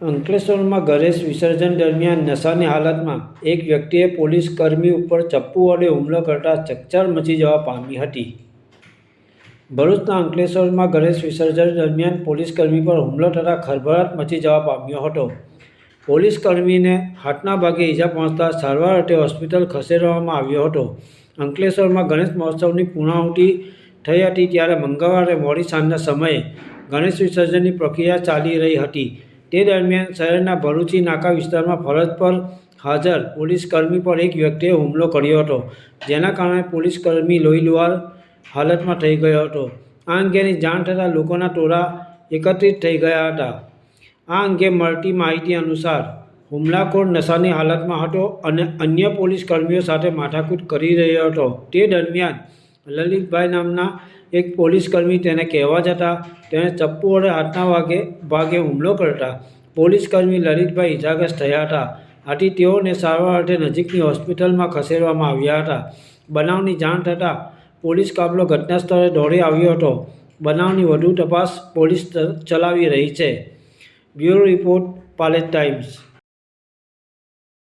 અંકલેશ્વરમાં ગણેશ વિસર્જન દરમિયાન નશાની હાલતમાં એક વ્યક્તિએ પોલીસ કર્મી ઉપર ચપ્પુ વડે હુમલો કરતા ચકચાર મચી જવા પામી હતી. ભરૂચના અંકલેશ્વરમાં ગણેશ વિસર્જન દરમિયાન પોલીસ કર્મી પર હુમલો થતાં ખળભળાટ મચી જવા પામ્યો હતો. પોલીસ કર્મીને હાથના ભાગે ઈજા પહોંચતા સારવાર અર્થે હોસ્પિટલ ખસેડવામાં આવ્યો હતો. અંકલેશ્વરમાં ગણેશ મહોત્સવની પૂર્ણાહુતિ થઈ હતી ત્યારે મંગળવારે મોડી સાંજના સમયે ગણેશ વિસર્જનની પ્રક્રિયા ચાલી રહી હતી. તે દરમિયાન શહેરના ભરૂચી નાકા વિસ્તારમાં ફરજ પર હાજર પોલીસ કર્મી પર એક વ્યક્તિએ હુમલો કર્યો હતો, જેના કારણે પોલીસ કર્મી લોહી લુહાર હાલતમાં થઈ ગયો હતો. આ અંગેની જાણ થતાં લોકોના ટોળા એકત્રિત થઈ ગયા હતા. આ અંગે મળતી માહિતી અનુસાર, હુમલાખોર નશાની હાલતમાં હતો અને અન્ય પોલીસ કર્મીઓ સાથે માથાકૂટ કરી રહ્યો હતો. તે દરમિયાન લલિતભાઈ નામના એક પોલીસ કર્મી તેને કહેવા જતાં તેણે ચપ્પુ વડે હાથના વાગે ભાગે હુમલો કરતા. પોલીસ કર્મી લલિતભાઈ ઇજાગ્રસ્ત થયા હતા. આથી તેઓને સારવાર અર્થે નજીકની હોસ્પિટલમાં ખસેડવામાં આવ્યા હતા. બનાવની જાણ થતાં પોલીસ કાફલો ઘટના સ્થળે દોડી આવ્યો હતો. બનાવની વધુ તપાસ પોલીસ ચલાવી રહી છે. Bureau report Palej times.